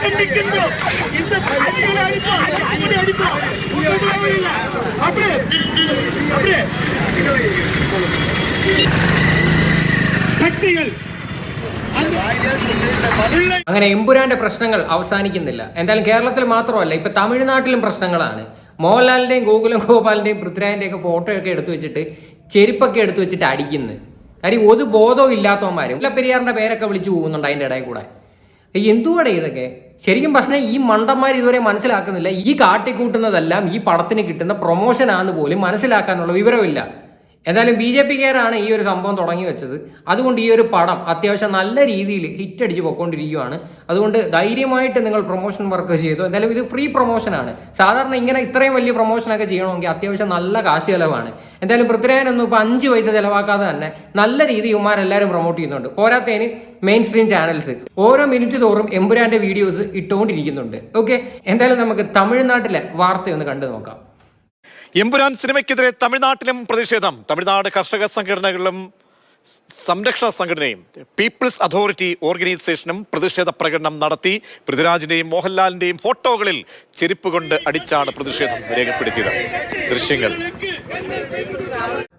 கண்டிக்கின்றோம் இந்த பள்ளிகளை அடிப்போம் இப்படி அடிப்போம் உங்களுக்கு தேவையில்லை அப்படியே அப்படியே சக்திகள் அந்த உள்ள അങ്ങനെ എമ്പുരാന്റെ പ്രശ്നങ്ങൾ അവസാനിക്കുന്നില്ല എന്തായാലും കേരളത്തിൽ മാത്രമല്ല ഇപ്പൊ തമിഴ്നാട്ടിലും പ്രശ്നങ്ങളാണ് മോഹൻലാലിന്റെയും ഗോകുലം ഗോപാലിന്റെയും പൃഥ്വിരാജിന്റെയും ഒക്കെ ഫോട്ടോ ഒക്കെ എടുത്തു വെച്ചിട്ട് ചെരുപ്പൊക്കെ എടുത്തു വെച്ചിട്ട് അടിക്കുന്നു കാര്യം ഒരു ബോധവും ഇല്ലാത്തവന്മാരും മുല്ലപ്പെരിയാറിന്റെ പേരൊക്കെ വിളിച്ചു പോകുന്നുണ്ട് അതിന്റെ ഇടയിൽ കൂടെ ഏയ് എന്തുവാടേ ഇതൊക്കെ ശരിക്കും പറഞ്ഞാൽ ഈ മണ്ടന്മാർ ഇതുവരെ മനസ്സിലാക്കുന്നില്ല. ഈ കാട്ടിക്കൂട്ടുന്നതെല്ലാം ഈ പടത്തിന് കിട്ടുന്ന പ്രൊമോഷൻ ആണെന്ന് പോലും മനസ്സിലാക്കാനുള്ള വിവരമില്ല എന്തായാലും ബി ജെ പിക്കാരാണ് ഈ ഒരു സംഭവം തുടങ്ങി വെച്ചത്. അതുകൊണ്ട് ഈ ഒരു പടം അത്യാവശ്യം നല്ല രീതിയിൽ ഹിറ്റ് അടിച്ച് പൊയ്ക്കൊണ്ടിരിക്കുകയാണ് അതുകൊണ്ട് ധൈര്യമായിട്ട് നിങ്ങൾ പ്രൊമോഷൻ വർക്ക് ചെയ്തു. എന്തായാലും ഇത് ഫ്രീ പ്രൊമോഷനാണ് സാധാരണ ഇങ്ങനെ ഇത്രയും വലിയ പ്രൊമോഷനൊക്കെ ചെയ്യണമെങ്കിൽ അത്യാവശ്യം നല്ല കാശ് ചിലവാണ്. എന്തായാലും പൃഥ്വിരാജനൊന്നും ഇപ്പോൾ അഞ്ച് പൈസ ചിലവാക്കാതെ തന്നെ നല്ല രീതിയിൽ ഇവന്മാരെല്ലാവരും പ്രൊമോട്ട് ചെയ്യുന്നുണ്ട്. പോരാത്തതിന് മെയിൻ സ്ട്രീം ചാനൽസ് ഓരോ മിനിറ്റ് തോറും എമ്പുരാന്റെ വീഡിയോസ് ഇട്ടുകൊണ്ടിരിക്കുന്നുണ്ട്. ഓക്കെ എന്തായാലും നമുക്ക് തമിഴ്നാട്ടിലെ വാർത്തയൊന്ന് കണ്ടു നോക്കാം. എമ്പുരാൻ സിനിമയ്ക്കെതിരെ തമിഴ്നാട്ടിലും പ്രതിഷേധം. തമിഴ്നാട് കർഷക സംഘടനകളും സംരക്ഷണ സംഘടനയും പീപ്പിൾസ് അതോറിറ്റി ഓർഗനൈസേഷനും പ്രതിഷേധ പ്രകടനം നടത്തി. പൃഥ്വിരാജിന്റെയും മോഹൻലാലിന്റെയും ഫോട്ടോകളിൽ ചെരുപ്പ് കൊണ്ട് അടിച്ചാണ് പ്രതിഷേധം രേഖപ്പെടുത്തിയത്. ദൃശ്യങ്ങൾ.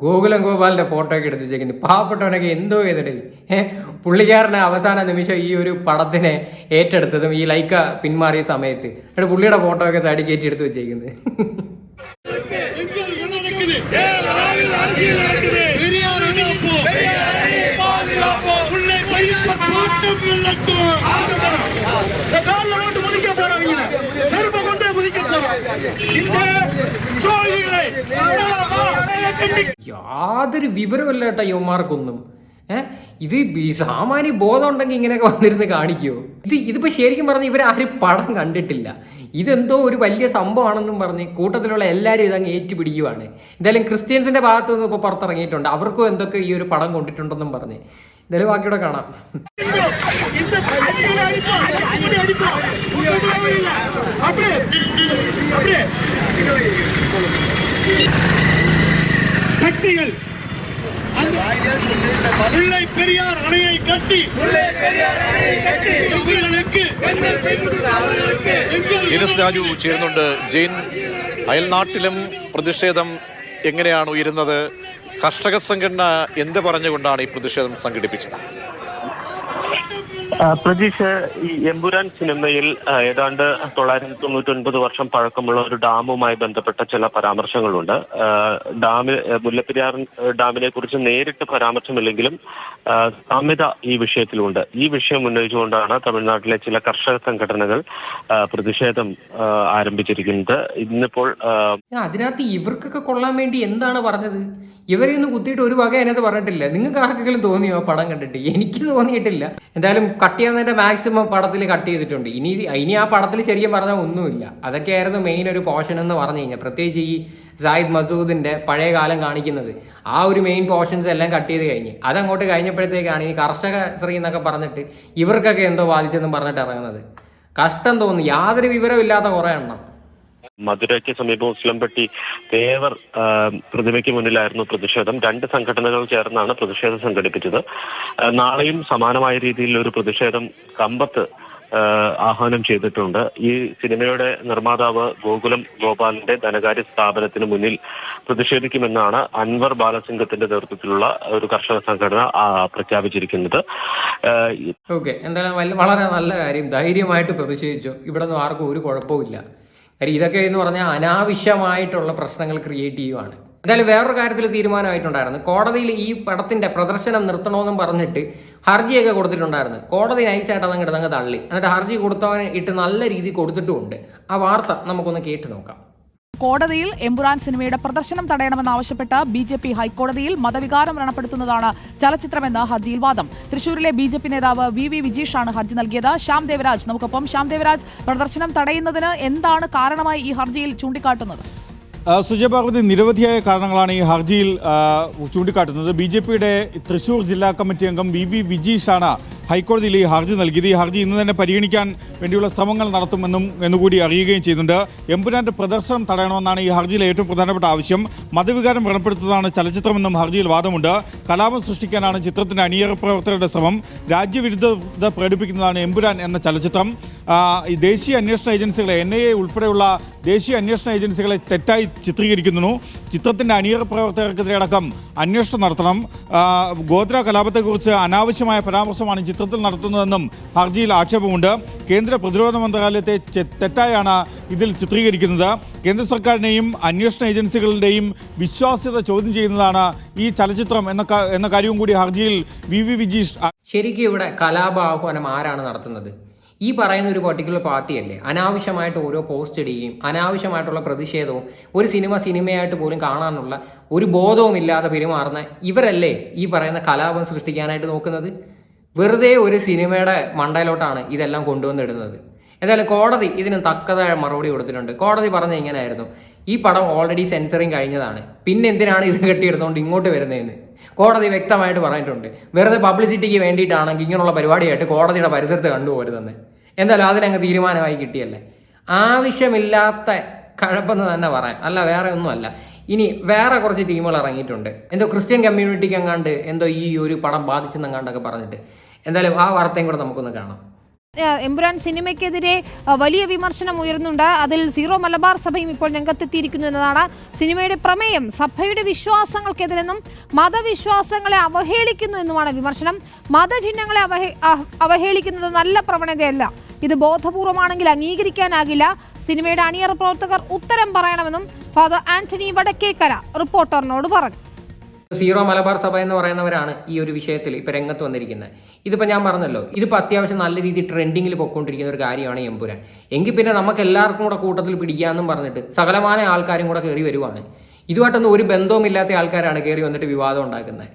ഗോകുലം ഗോപാലിന്റെ ഫോട്ടോ ഒക്കെ എടുത്ത് പാവപ്പെട്ടവനൊക്കെ എന്തോ ചെയ്തിട്ട്. പുള്ളിക്കാരനെ അവസാന നിമിഷം ഈ ഒരു പടത്തിനെ ഏറ്റെടുത്തതും ഈ ലൈക്ക പിന്മാറിയ സമയത്ത്. എന്നിട്ട് പുള്ളിയുടെ ഫോട്ടോ ഒക്കെ സൈഡിൽ കയറ്റി എടുത്ത് വെച്ചേക്കുന്നത് எங்க நடக்குது பெரியார் அப்போ உள்ளே பெரியார் போட்டம் இல்லட்டும் காலில் போட்டு முதிக்க போறவங்க செருப்பை கொண்டே முதிக்க போறோம் இந்த துரோகிகளை கண்டிக்க യാതൊരു വിവരമില്ല കേട്ടോ യുവമാർക്കൊന്നും ഏഹ് ഇത് സാമാന്യ ബോധം ഉണ്ടെങ്കിൽ ഇങ്ങനെയൊക്കെ വന്നിരുന്ന് കാണിക്കുമോ ഇത് ഇതിപ്പോൾ ശരിക്കും പറഞ്ഞാൽ ആരും പടം കണ്ടിട്ടില്ല. ഇതെന്തോ ഒരു വലിയ സംഭവമാണെന്നും പറഞ്ഞ് കൂട്ടത്തിലുള്ള എല്ലാവരും ഇതങ്ങ് ഏറ്റുപിടിക്കുവാണ്. എന്തായാലും ക്രിസ്ത്യൻസിന്റെ ഭാഗത്തു നിന്ന് ഇപ്പോൾ പുറത്തിറങ്ങിയിട്ടുണ്ട്. അവർക്കും എന്തൊക്കെ ഈ ഒരു പടം കൊണ്ടിട്ടുണ്ടെന്നും പറഞ്ഞ്. എന്തായാലും ബാക്കിയോടെ കാണാം. ശക്തികൾ முல்லை பெரியார் அணையை கட்டி எங்களுக்கு எங்கள் ഇനസ് രാജു ചേരുന്നുണ്ട് ജെയിൻ അയൽനാട്ടിലും പ്രതിഷേധം എങ്ങനെയാണ് ഉയരുന്നത് കർഷക സംഘടന എന്ത് പറഞ്ഞുകൊണ്ടാണ് ഈ പ്രതിഷേധം സംഘടിപ്പിച്ചത് ആ, പ്രതീഷ് ഈ എമ്പുരാൻ സിനിമയിൽ ഏതാണ്ട് തൊള്ളായിരത്തി തൊണ്ണൂറ്റി വർഷം പഴക്കമുള്ള ഒരു ഡാമുമായി ബന്ധപ്പെട്ട ചില പരാമർശങ്ങളുണ്ട്. ഡാമിൽ മുല്ലപ്പെരിയാർ ഡാമിനെ കുറിച്ച് നേരിട്ട് പരാമർശമില്ലെങ്കിലും സാമ്യത ഈ വിഷയത്തിലുണ്ട്. ഈ വിഷയം ഉന്നയിച്ചുകൊണ്ടാണ് തമിഴ്നാട്ടിലെ ചില കർഷക സംഘടനകൾ പ്രതിഷേധം ആരംഭിച്ചിരിക്കുന്നത്. ഇന്നിപ്പോൾ അതിനകത്ത് ഇവർക്കൊക്കെ കൊള്ളാൻ വേണ്ടി എന്താണ് പറഞ്ഞത്? ഇവരെ ഒന്നും കുത്തിയിട്ട് ഒരു വക അതിനകത്ത് പറഞ്ഞിട്ടില്ല. നിങ്ങൾക്ക് ആർക്കെങ്കിലും തോന്നിയോ ആ പടം കണ്ടിട്ട്? എനിക്ക് തോന്നിയിട്ടില്ല. എന്തായാലും കട്ട് ചെയ്യുന്നതിന്റെ മാക്സിമം പടത്തിൽ കട്ട് ചെയ്തിട്ടുണ്ട്. ഇനി ഇനി ആ പടത്തിൽ ശരിക്കും പറഞ്ഞാൽ ഒന്നുമില്ല. അതൊക്കെയായിരുന്നു മെയിൻ ഒരു പോർഷൻ എന്ന് പറഞ്ഞു കഴിഞ്ഞാൽ. പ്രത്യേകിച്ച് ഈ സായിദ് മസൂദിന്റെ പഴയ കാലം കാണിക്കുന്നത്. ആ ഒരു മെയിൻ പോർഷൻസ് എല്ലാം കട്ട് ചെയ്ത് കഴിഞ്ഞ്. അതങ്ങോട്ട് കഴിഞ്ഞപ്പോഴത്തേക്കാണ് ഈ കർഷക ശ്രീ എന്നൊക്കെ പറഞ്ഞിട്ട് ഇവർക്കൊക്കെ എന്തോ ബാധിച്ചെന്ന് പറഞ്ഞിട്ട് ഇറങ്ങുന്നത്. കഷ്ടം തോന്നുന്നു. യാതൊരു വിവരമില്ലാത്ത കുറേ എണ്ണം. മധുരയ്ക്ക് സമീപം ഉസ്ലംപട്ടി തേവർ പ്രതിമയ്ക്ക് മുന്നിലായിരുന്നു പ്രതിഷേധം. രണ്ട് സംഘടനകൾ ചേർന്നാണ് പ്രതിഷേധം സംഘടിപ്പിച്ചത്. നാളെയും സമാനമായ രീതിയിൽ ഒരു പ്രതിഷേധം കമ്പത്ത് ആഹ്വാനം ചെയ്തിട്ടുണ്ട്. ഈ സിനിമയുടെ നിർമ്മാതാവ് ഗോകുലം ഗോപാലിന്റെ ധനകാര്യ സ്ഥാപനത്തിന് മുന്നിൽ പ്രതിഷേധിക്കുമെന്നാണ് അൻവർ ബാലസിംഗത്തിന്റെ നേതൃത്വത്തിലുള്ള ഒരു കർഷക സംഘടന പ്രഖ്യാപിച്ചിരിക്കുന്നത്. ഓക്കെ. എന്തായാലും വളരെ നല്ല കാര്യം. ധൈര്യമായിട്ട് പ്രതിഷേധിച്ചു. ഇവിടെ നിന്ന് ആർക്കും ഒരു കുഴപ്പമില്ല കാര്യം ഇതൊക്കെ എന്ന് പറഞ്ഞാൽ അനാവശ്യമായിട്ടുള്ള പ്രശ്നങ്ങൾ ക്രിയേറ്റ് ചെയ്യുവാണ്. എന്തായാലും വേറൊരു കാര്യത്തിൽ തീരുമാനമായിട്ടുണ്ടായിരുന്നു. കോടതിയിൽ ഈ പടത്തിന്റെ പ്രദർശനം നിർത്തണമെന്നും പറഞ്ഞിട്ട് ഹർജിയൊക്കെ കൊടുത്തിട്ടുണ്ടായിരുന്നു. കോടതി നൈസായിട്ട് അതങ്ങ് ഇടതങ്ങ് തള്ളി. എന്നിട്ട് ഹർജി കൊടുത്തവനെ ഇട്ട് നല്ല രീതിയിൽ കൊടുത്തിട്ടുമുണ്ട്. ആ വാർത്ത നമുക്കൊന്ന് കേട്ട് നോക്കാം. കോടതിയിൽ എമ്പുരാൻ സിനിമയുടെ പ്രദർശനം തടയണമെന്നാവശ്യപ്പെട്ട് ബി ജെ പി ഹൈക്കോടതിയിൽ മതവികാരം വ്രണപ്പെടുത്തുന്നതാണ് ചലച്ചിത്രമെന്ന് ഹർജിയിൽ വാദം. തൃശൂരിലെ ബി ജെ പി നേതാവ് വി വി വിജീഷാണ് ഹർജി നൽകിയത്. ശ്യാം ദേവരാജ് നമുക്കൊപ്പം. ശ്യാം ദേവരാജ് പ്രദർശനം തടയുന്നതിന് എന്താണ് കാരണമായി ഈ ഹർജിയിൽ ചൂണ്ടിക്കാട്ടുന്നത്? ആ, സുജയ പാർവതി നിരവധിയായ കാരണങ്ങളാണ് ഈ ഹർജിയിൽ ചൂണ്ടിക്കാട്ടുന്നത്. ബി ജെ പിയുടെ തൃശൂർ ജില്ലാ കമ്മിറ്റി അംഗം വി വി വിജീഷാണ് ഹൈക്കോടതിയിൽ ഈ ഹർജി നൽകിയത് ഈ ഹർജി ഇന്ന് തന്നെ പരിഗണിക്കാൻ വേണ്ടിയുള്ള ശ്രമങ്ങൾ നടത്തുമെന്നും എന്നുകൂടി അറിയുകയും ചെയ്യുന്നുണ്ട്. എമ്പുരാന്റെ പ്രദർശനം തടയണമെന്നാണ് ഈ ഹർജിയിലെ ഏറ്റവും പ്രധാനപ്പെട്ട ആവശ്യം. മതവികാരം വ്രണപ്പെടുത്തുന്നതാണ് ചലച്ചിത്രമെന്നും ഹർജിയിൽ വാദമുണ്ട്. കലാപം സൃഷ്ടിക്കാനാണ് ചിത്രത്തിന്റെ അണിയറ പ്രവർത്തകരുടെ ശ്രമം. രാജ്യവിരുദ്ധത പ്രകടിപ്പിക്കുന്നതാണ് എമ്പുരാൻ എന്ന ചലച്ചിത്രം. ഈ ദേശീയ അന്വേഷണ ഏജൻസികളെ എൻ ഐ എ ഉൾപ്പെടെയുള്ള ദേശീയ അന്വേഷണ ഏജൻസികളെ തെറ്റായി ചിത്രീകരിക്കുന്നു. ചിത്രത്തിന്റെ അണിയറ പ്രവർത്തകർക്കെതിരെ അടക്കം അന്വേഷണം നടത്തണം. ഗോത്ര കലാപത്തെക്കുറിച്ച് അനാവശ്യമായ പരാമർശമാണ് ഈ ചിത്രത്തിൽ നടത്തുന്നതെന്നും ഹർജിയിൽ ആക്ഷേപമുണ്ട്. കേന്ദ്ര പ്രതിരോധ മന്ത്രാലയത്തെ തെറ്റായാണ് ഇതിൽ ചിത്രീകരിക്കുന്നത്. കേന്ദ്ര സർക്കാരിനെയും അന്വേഷണ ഏജൻസികളുടെയും വിശ്വാസ്യത ചോദ്യം ചെയ്യുന്നതാണ് ഈ ചലച്ചിത്രം എന്ന എന്ന കാര്യവും കൂടി ഹർജിയിൽ വി വി വിജീഷ് ശരിക്കും ഇവിടെ കലാപ ആഹ്വാനം ആരാണ് നടത്തുന്നത്? ഈ പറയുന്ന ഒരു പർട്ടിക്കുലർ പാർട്ടിയല്ലേ? അനാവശ്യമായിട്ട് ഓരോ പോസ്റ്റ് ഇടുകയും അനാവശ്യമായിട്ടുള്ള പ്രതിഷേധവും ഒരു സിനിമ സിനിമയായിട്ട് പോലും കാണാനുള്ള ഒരു ബോധവും ഇല്ലാതെ പെരുമാറുന്ന ഇവരല്ലേ ഈ പറയുന്ന കലാപം സൃഷ്ടിക്കാനായിട്ട് നോക്കുന്നത്? വെറുതെ ഒരു സിനിമയുടെ മണ്ടയിലോട്ടാണ് ഇതെല്ലാം കൊണ്ടുവന്നിടുന്നത്. എന്തായാലും കോടതി ഇതിന് തക്കതായ മറുപടി കൊടുത്തിട്ടുണ്ട്. കോടതി പറഞ്ഞ ഇങ്ങനെയായിരുന്നു. ഈ പടം ഓൾറെഡി സെൻസറിങ് കഴിഞ്ഞതാണ്. പിന്നെ എന്തിനാണ് ഇത് കെട്ടിയെടുത്തുകൊണ്ട് ഇങ്ങോട്ട് വരുന്നതെന്ന്? കോടതി വ്യക്തമായിട്ട് പറഞ്ഞിട്ടുണ്ട്. വെറുതെ പബ്ലിസിറ്റിക്ക് വേണ്ടിയിട്ടാണെങ്കിൽ ഇങ്ങനെയുള്ള പരിപാടിയായിട്ട് കോടതിയുടെ പരിസരത്ത് കണ്ടുപോരുതെന്ന്. എന്തായാലും അതിനങ്ങ് തീരുമാനമായി കിട്ടിയല്ലേ? ആവശ്യമില്ലാത്ത കഴപ്പെന്ന് തന്നെ പറയാം. അല്ല വേറെ ഒന്നുമല്ല. ഇനി വേറെ കുറച്ച് ടീമുകൾ ഇറങ്ങിയിട്ടുണ്ട്. എന്തോ ക്രിസ്ത്യൻ കമ്മ്യൂണിറ്റിക്ക് എങ്ങാണ്ട് എന്തോ ഈ ഒരു പടം ബാധിച്ചെന്നെങ്ങാണ്ടൊക്കെ പറഞ്ഞിട്ട്. എന്തായാലും ആ വാർത്തയും കൂടെ നമുക്കൊന്ന് കാണാം. എമ്പുരാൻ സിനിമയ്ക്കെതിരെ വലിയ വിമർശനം ഉയർന്നുണ്ട് അതിൽ സീറോ മലബാർ സഭയും ഇപ്പോൾ രംഗത്തെത്തിയിരിക്കുന്നു എന്നതാണ് സിനിമയുടെ പ്രമേയം. സഭയുടെ വിശ്വാസങ്ങൾക്കെതിരെന്നും മതവിശ്വാസങ്ങളെ അവഹേളിക്കുന്നു എന്നുമാണ് വിമർശനം. മതചിഹ്നങ്ങളെ അവഹേ അവഹേളിക്കുന്നത് നല്ല പ്രവണതയല്ല. ഇത് ബോധപൂർവമാണെങ്കിൽ അംഗീകരിക്കാനാകില്ല. സിനിമയുടെ അണിയറ പ്രവർത്തകർ ഉത്തരം പറയണമെന്നും ഫാദർ ആന്റണി വടക്കേക്കര റിപ്പോർട്ടറിനോട് പറഞ്ഞു. സീറോ മലബാർ സഭ എന്ന് പറയുന്നവരാണ് ഈ ഒരു വിഷയത്തിൽ ഇപ്പൊ രംഗത്ത് വന്നിരിക്കുന്നത്. ഇതിപ്പോ ഞാൻ പറഞ്ഞല്ലോ ഇതിപ്പോ അത്യാവശ്യം നല്ല രീതിയിൽ ട്രെൻഡിങ്ങിൽ പൊയ്ക്കൊണ്ടിരിക്കുന്ന ഒരു കാര്യമാണ് എമ്പുരാൻ. എങ്കിൽ പിന്നെ നമുക്ക് എല്ലാവർക്കും കൂടെ കൂട്ടത്തിൽ പിടിക്കാമെന്നും പറഞ്ഞിട്ട് സകലമായ ആൾക്കാരും കൂടെ കയറി വരുവാണ്. ഇതുമായിട്ടൊന്നും ഒരു ബന്ധവുമില്ലാത്ത ആൾക്കാരാണ് കയറി വന്നിട്ട് വിവാദം ഉണ്ടാക്കുന്നത്.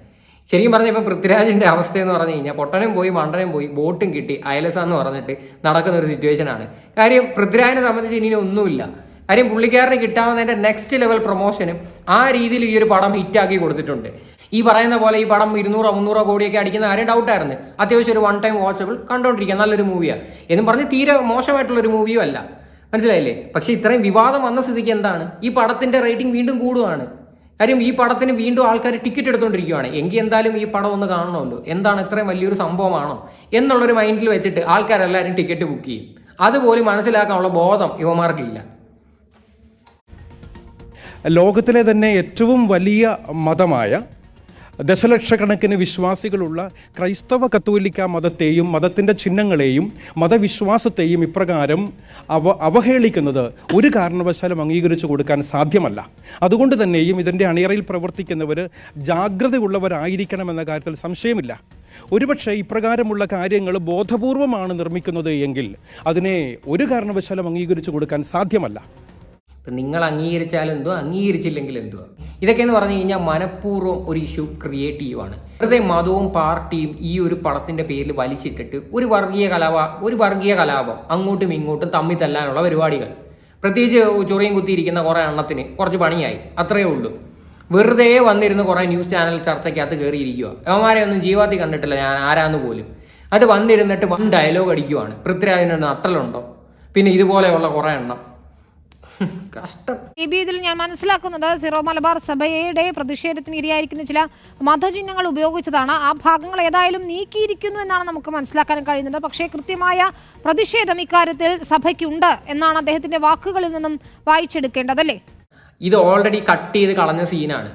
ശരിക്കും പറഞ്ഞ ഇപ്പൊ പൃഥ്വിരാജിന്റെ അവസ്ഥ എന്ന് പറഞ്ഞു കഴിഞ്ഞാൽ പൊട്ടനും പോയി മണ്ടനും പോയി ബോട്ടും കിട്ടി അയലസ എന്ന് പറഞ്ഞിട്ട് നടക്കുന്ന ഒരു സിറ്റുവേഷൻ ആണ്. കാര്യം പൃഥ്വിരാജിനെ സംബന്ധിച്ച് ഇനി ഒന്നുമില്ല. കാര്യം പുള്ളിക്കാരന് കിട്ടാവുന്നതിന്റെ നെക്സ്റ്റ് ലെവൽ പ്രൊമോഷനും ആ രീതിയിൽ ഈ ഒരു പടം ഹിറ്റാക്കി കൊടുത്തിട്ടുണ്ട്. ഈ പറയുന്ന പോലെ ഈ പടം ഇരുന്നൂറോ മുന്നൂറോ കോടിയൊക്കെ അടിക്കുന്ന ഡൗട്ട് ഡൗട്ടായിരുന്നു അത്യാവശ്യം ഒരു വൺ ടൈം വാച്ചബിൾ കണ്ടോണ്ടിരിക്കുക നല്ലൊരു മൂവിയാ എന്നും പറഞ്ഞ് തീരെ മോശമായിട്ടുള്ള ഒരു മൂവിയും അല്ല. മനസ്സിലായില്ലേ? പക്ഷെ ഇത്രയും വിവാദം വന്ന സ്ഥിതിക്ക് എന്താണ്? ഈ പടത്തിന്റെ റേറ്റിംഗ് വീണ്ടും കൂടുകയാണ് കാര്യം ഈ പടത്തിന് വീണ്ടും ആൾക്കാർ ടിക്കറ്റ് എടുത്തുകൊണ്ടിരിക്കുകയാണ് എങ്കിൽ എന്തായാലും ഈ പടം ഒന്ന് കാണണമല്ലോ. എന്താണ് ഇത്രയും വലിയൊരു സംഭവമാണോ? എന്നുള്ളൊരു മൈൻഡിൽ വെച്ചിട്ട് ആൾക്കാരെല്ലാവരും ടിക്കറ്റ് ബുക്ക് ചെയ്യും. അതുപോലും മനസ്സിലാക്കാനുള്ള ബോധം യുവമാർക്കില്ല ലോകത്തിലെ തന്നെ ഏറ്റവും വലിയ മതമായ ദശലക്ഷക്കണക്കിന് വിശ്വാസികളുള്ള ക്രൈസ്തവ കത്തോലിക്ക മതത്തെയും മതത്തിന്റെ ചിഹ്നങ്ങളെയും മതവിശ്വാസത്തെയും ഇപ്രകാരം അവ അവഹേളിക്കുന്നത് ഒരു കാരണവശാലും അംഗീകരിച്ചു കൊടുക്കാൻ സാധ്യമല്ല. അതുകൊണ്ട് തന്നെയും ഇതിന്റെ അണിയറയിൽ പ്രവർത്തിക്കുന്നവർ ജാഗ്രതയുള്ളവരായിരിക്കണമെന്ന കാര്യത്തിൽ സംശയമില്ല. ഒരുപക്ഷെ ഇപ്രകാരമുള്ള കാര്യങ്ങൾ ബോധപൂർവമാണ് നിർമ്മിക്കുന്നത് എങ്കിൽ അതിനെ ഒരു കാരണവശാലും അംഗീകരിച്ചു കൊടുക്കാൻ സാധ്യമല്ല. ഇപ്പം നിങ്ങൾ അംഗീകരിച്ചാൽ എന്തോ അംഗീകരിച്ചില്ലെങ്കിൽ എന്തോ ഇതൊക്കെ എന്ന് പറഞ്ഞു കഴിഞ്ഞാൽ മനഃപൂർവം ഒരു ഇഷ്യൂ ക്രിയേറ്റ് ചെയ്യുവാണ് വെറുതെ മതവും പാർട്ടിയും ഈ ഒരു പടത്തിന്റെ പേരിൽ വലിച്ചിട്ടിട്ട് ഒരു വർഗീയ കലാപ ഒരു വർഗീയ കലാപം അങ്ങോട്ടും ഇങ്ങോട്ടും തമ്മിൽ തല്ലാനുള്ള പരിപാടികൾ. പ്രത്യേകിച്ച് ചൊറിയും കുത്തിയിരിക്കുന്ന കുറേ എണ്ണത്തിന് കുറച്ച് പണിയായി. അത്രയേ ഉള്ളൂ. വെറുതെ വന്നിരുന്ന് കുറേ ന്യൂസ് ചാനൽ ചർച്ചയ്ക്കകത്ത് കയറിയിരിക്കുക അവന്മാരെ ഒന്നും ജീവാത്തി കണ്ടിട്ടില്ല ഞാൻ ആരാന്ന് പോലും. അത് വന്നിരുന്നിട്ട് വൺ ഡയലോഗ് അടിക്കുവാണ്. പൃഥ്വിരാജിന് നട്ടലുണ്ടോ? പിന്നെ ഇതുപോലെയുള്ള കുറേ എണ്ണം. കഷ്ടം. ബി ഇതിൽ ഞാൻ മനസ്സിലാക്കുന്നത് സിറോ മലബാർ സഭയുടെ പ്രതിഷേധത്തിന് ഇരയായിരിക്കുന്ന ചില മതചിഹ്നങ്ങൾ ഉപയോഗിച്ചതാണ്. ആ ഭാഗങ്ങൾ ഏതായാലും നീക്കിയിരിക്കുന്നു എന്നാണ് നമുക്ക് മനസ്സിലാക്കാൻ കഴിയുന്നത്. പക്ഷേ കൃത്യമായ പ്രതിഷേധം ഇക്കാര്യത്തിൽ സഭയ്ക്കുണ്ട് എന്നാണ് അദ്ദേഹത്തിന്റെ വാക്കുകളിൽ നിന്നും വായിച്ചെടുക്കേണ്ടതല്ലേ ഇത് ഓൾറെഡി കട്ട് ചെയ്ത് കളഞ്ഞ സീനാണ്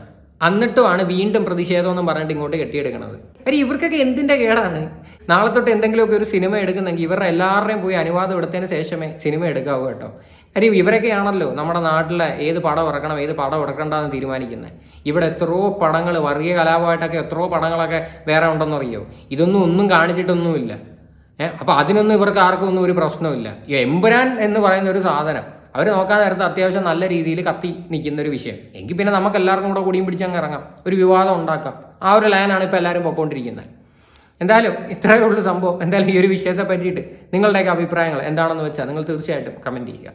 എന്നിട്ടുമാണ് വീണ്ടും പ്രതിഷേധം എന്നും പറഞ്ഞിട്ട് ഇങ്ങോട്ട് കെട്ടിയെടുക്കുന്നത് അരി ഇവർക്കൊക്കെ എന്തിന്റെ കേടാണ്? നാളെ തൊട്ട് എന്തെങ്കിലുമൊക്കെ ഒരു സിനിമ എടുക്കുന്നെങ്കിൽ ഇവരുടെ എല്ലാവരുടെയും പോയി അനുവാദം എടുത്തതിന് ശേഷമേ സിനിമ എടുക്കാവൂ കേട്ടോ. കാര്യം ഇവരൊക്കെയാണല്ലോ നമ്മുടെ നാട്ടിലെ ഏത് പടം ഇറക്കണം ഏത് പടം ഇറക്കണ്ടെന്ന് തീരുമാനിക്കുന്നത് ഇവിടെ എത്രയോ പടങ്ങൾ വർഗീയ കലാപമായിട്ടൊക്കെ എത്രയോ പടങ്ങളൊക്കെ വേറെ ഉണ്ടെന്ന് അറിയോ? ഇതൊന്നും ഒന്നും കാണിച്ചിട്ടൊന്നുമില്ല. ഏഹ് അപ്പൊ അതിനൊന്നും ഇവർക്ക് ആർക്കും ഒന്നും ഒരു പ്രശ്നമില്ല ഈ എമ്പുരാൻ എന്ന് പറയുന്ന ഒരു സാധനം അവർ നോക്കാൻ നേരത്തെ അത്യാവശ്യം നല്ല രീതിയിൽ കത്തി നിൽക്കുന്ന ഒരു വിഷയം. എങ്കിൽ പിന്നെ നമുക്ക് എല്ലാവർക്കും കൂടെ കൂടിയും പിടിച്ചങ്ങ് ഇറങ്ങാം. ഒരു വിവാദം ഉണ്ടാക്കാം. ആ ഒരു ലൈനാണ് ഇപ്പോൾ എല്ലാവരും പൊയ്ക്കൊണ്ടിരിക്കുന്നത് എന്തായാലും ഇത്രയേ ഉള്ളൂ സംഭവം. എന്തായാലും ഈ ഒരു വിഷയത്തെ പറ്റിയിട്ട് നിങ്ങളുടെയൊക്കെ അഭിപ്രായങ്ങൾ എന്താണെന്ന് വെച്ചാൽ നിങ്ങൾ തീർച്ചയായിട്ടും കമന്റ് ചെയ്യുക.